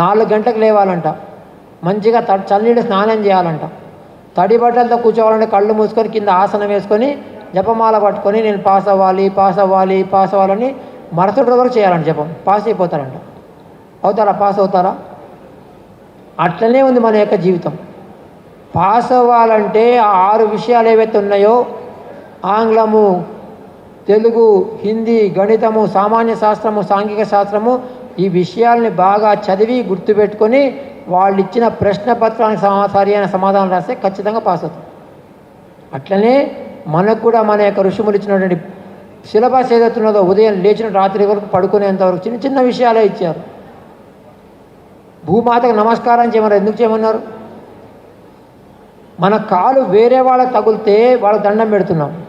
నాలుగు గంటలకు లేవాలంట. మంచిగా తడి చల్లనీళ్ళు స్నానం చేయాలంట. తడి బట్టలతో కూర్చోవాలంటే కళ్ళు మూసుకొని కింద ఆసనం వేసుకొని జపమాల పట్టుకొని నేను పాస్ అవ్వాలి పాస్ అవ్వాలి పాస్ అవ్వాలని మరుసటి రోజు చేయాలంట జపం. పాస్ అయిపోతారంట. అవుతారా? పాస్ అవుతారా? అట్లనే ఉంది మన యొక్క జీవితం. పాస్ అవ్వాలంటే ఆ ఆరు విషయాలు ఏవైతే ఉన్నాయో ఆంగ్లము తెలుగు హిందీ గణితము సామాన్య శాస్త్రము సాంఘిక శాస్త్రము ఈ విషయాల్ని బాగా చదివి గుర్తుపెట్టుకొని వాళ్ళు ఇచ్చిన ప్రశ్న పత్రానికి సమా సరి అయిన సమాధానం రాస్తే ఖచ్చితంగా పాస్ అవుతాం. అట్లనే మనకు కూడా మన యొక్క ఋషుములు ఇచ్చినటువంటి సిలబస్ ఏదైతున్నదో ఉదయం లేచిన రాత్రి వరకు పడుకునేంత వరకు చిన్న చిన్న విషయాలే ఇచ్చారు. భూమాతకు నమస్కారం చేయమన్నారు. ఎందుకు చేయమన్నారు? మన కాలు వేరే వాళ్ళకి తగిలితే వాళ్ళకి దండం పెడుతున్నాం.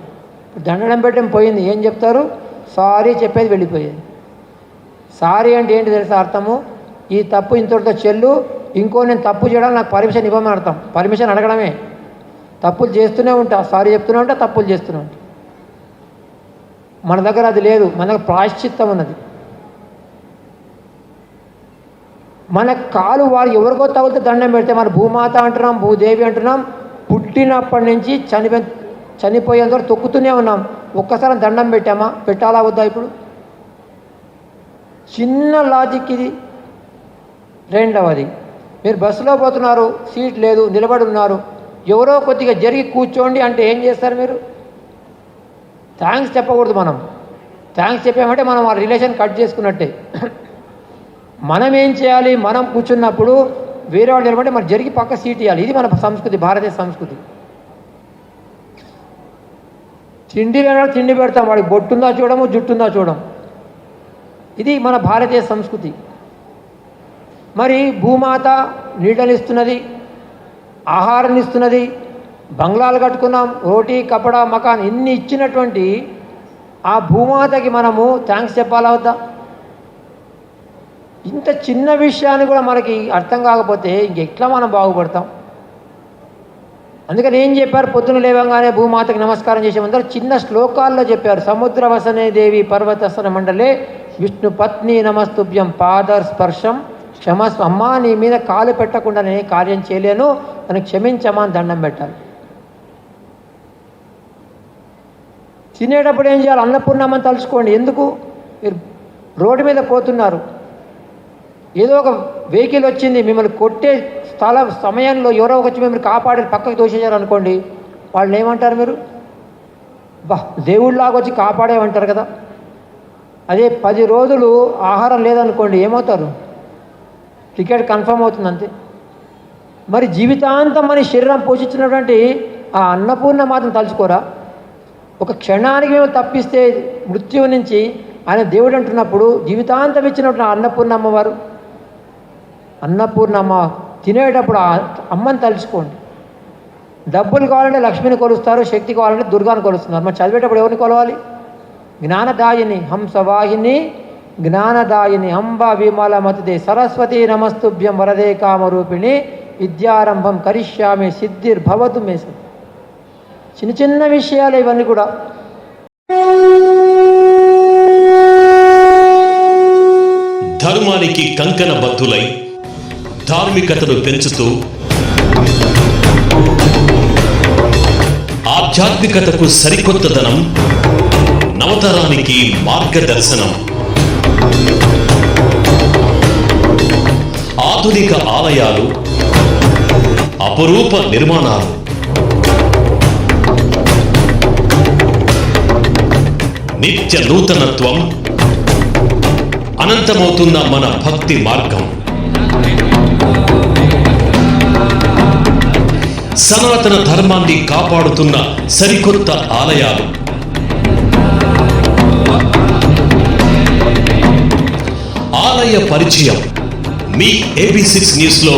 దండం పెట్టడం పోయింది. ఏం చెప్తారు? సారీ చెప్పేది వెళ్ళిపోయేది. సారీ అంటే ఏంటి తెలుసా అర్థము? ఈ తప్పు ఇంతటితో చెల్లు ఇంకో నేను తప్పు చేయడానికి నాకు పర్మిషన్ ఇవ్వమని అర్థం. పర్మిషన్ అడగడమే. తప్పులు చేస్తూనే ఉంటా. సారీ చెప్తూనే ఉంటా తప్పులు చేస్తూనే ఉంటా. మన దగ్గర అది లేదు. మన దగ్గర ప్రాశ్చిత్తం ఉన్నది. మన కాలు వారు ఎవరికో తగిలితే దండం పెడితే మన భూమాత అంటున్నాం భూదేవి అంటున్నాం పుట్టినప్పటి నుంచి చనిపో చనిపోయేంత వరకు తొక్కుతూనే ఉన్నాం. ఒక్కసారి దండం పెట్టామా? పెట్టాలా వద్దా ఇప్పుడు? చిన్న లాజిక్ ఇది. రెండవది మీరు బస్సులో పోతున్నారు సీట్ లేదు నిలబడి ఉన్నారు. ఎవరో కొద్దిగా జరిగి కూర్చోండి అంటే ఏం చేస్తారు మీరు? థ్యాంక్స్ చెప్పకూడదు మనం. థ్యాంక్స్ చెప్పామంటే మనం ఆ రిలేషన్ కట్ చేసుకున్నట్టే. మనం ఏం చేయాలి? మనం కూర్చున్నప్పుడు వేరే వాళ్ళు నిలబడి మరి జరిగి పక్క సీట్ ఇవ్వాలి. ఇది మన సంస్కృతి భారతీయ సంస్కృతి. తిండి లేనాడు తిండి పెడతాం. వాడికి బొట్టుందా చూడము జుట్టుందా చూడం ఇది మన భారతీయ సంస్కృతి. మరి భూమాత నీడనిస్తున్నది ఆహారం ఇస్తున్నది బంగ్లాలు కట్టుకున్నాం రోటీ కపడా మకాన్ ఇన్ని ఇచ్చినటువంటి ఆ భూమాతకి మనము థ్యాంక్స్ చెప్పాలా వద్దా? ఇంత చిన్న విషయాన్ని కూడా మనకి అర్థం కాకపోతే ఇంకెట్లా మనం బాగుపడతాం? అందుకని ఏం చెప్పారు? పొద్దున లేవంగానే భూమాతకి నమస్కారం చేసే ముందర చిన్న శ్లోకాల్లో చెప్పారు. సముద్ర వసనే దేవి పర్వతసన మండలే విష్ణు పత్ని నమస్తుభ్యం పాదర్ స్పర్శం క్షమస్వ అమ్మా నీ మీద కాలు పెట్టకుండా నేను కార్యం చేయలేను నన్ను క్షమించమా అని దండం పెట్టాలి తినేటప్పుడు ఏం చేయాలి? అన్నపూర్ణమ్మని తలుచుకోండి. ఎందుకు? మీరు రోడ్డు మీద పోతున్నారు. ఏదో ఒక వెహికల్ వచ్చింది మిమ్మల్ని కొట్టే స్థల సమయంలో ఎవరో ఒక వచ్చి మిమ్మల్ని కాపాడి పక్కకు తోసేశారు అనుకోండి వాళ్ళు ఏమంటారు మీరు? బా దేవుళ్ళలాగా వచ్చి కాపాడేమంటారు కదా. అదే పది రోజులు ఆహారం లేదనుకోండి ఏమవుతారు? టికెట్ కన్ఫర్మ్ అవుతుంది అంతే. మరి జీవితాంతం మన శరీరం పోషించినటువంటి ఆ అన్నపూర్ణ మాత్రం తలుచుకోరా? ఒక క్షణానికి మేము తప్పిస్తే మృత్యువు నుంచి ఆయన దేవుడు అంటున్నప్పుడు జీవితాంతం ఇచ్చినటువంటి ఆ అమ్మవారు అన్నపూర్ణమ్మ తినేటప్పుడు అమ్మని తలుచుకోండి. డబ్బులు కావాలంటే లక్ష్మిని కొలుస్తారు శక్తి కావాలంటే దుర్గాని కొలుస్తున్నారు. మరి చదివేటప్పుడు ఎవరిని కొలవాలి? జ్ఞానదాయిని హంసవాహిని జ్ఞానదాయిని అంబ విమల మతిదే సరస్వతి నమస్తుభ్యం వరదే కామరూపిణి విద్యారంభం కరిష్యామి సిద్ధిర్భవతు మే చిన్న చిన్న విషయాలు ఇవన్నీ కూడా. ధర్మానికి కంకణ బద్ధులై ధార్మికతను పెంచుతూ ఆధ్యాత్మికతకు సరికొత్తదనం నవతరానికి మార్గదర్శనం. ఆధునిక ఆలయాలు అపురూప నిర్మాణాలు. నిత్య నూతనత్వం అనంతమవుతున్న మన భక్తి మార్గం. సనాతన ధర్మాన్ని కాపాడుతున్న సరికొత్త ఆలయాలు. ఆలయ పరిచయం మీ ఏబీ సిక్స్ న్యూస్లో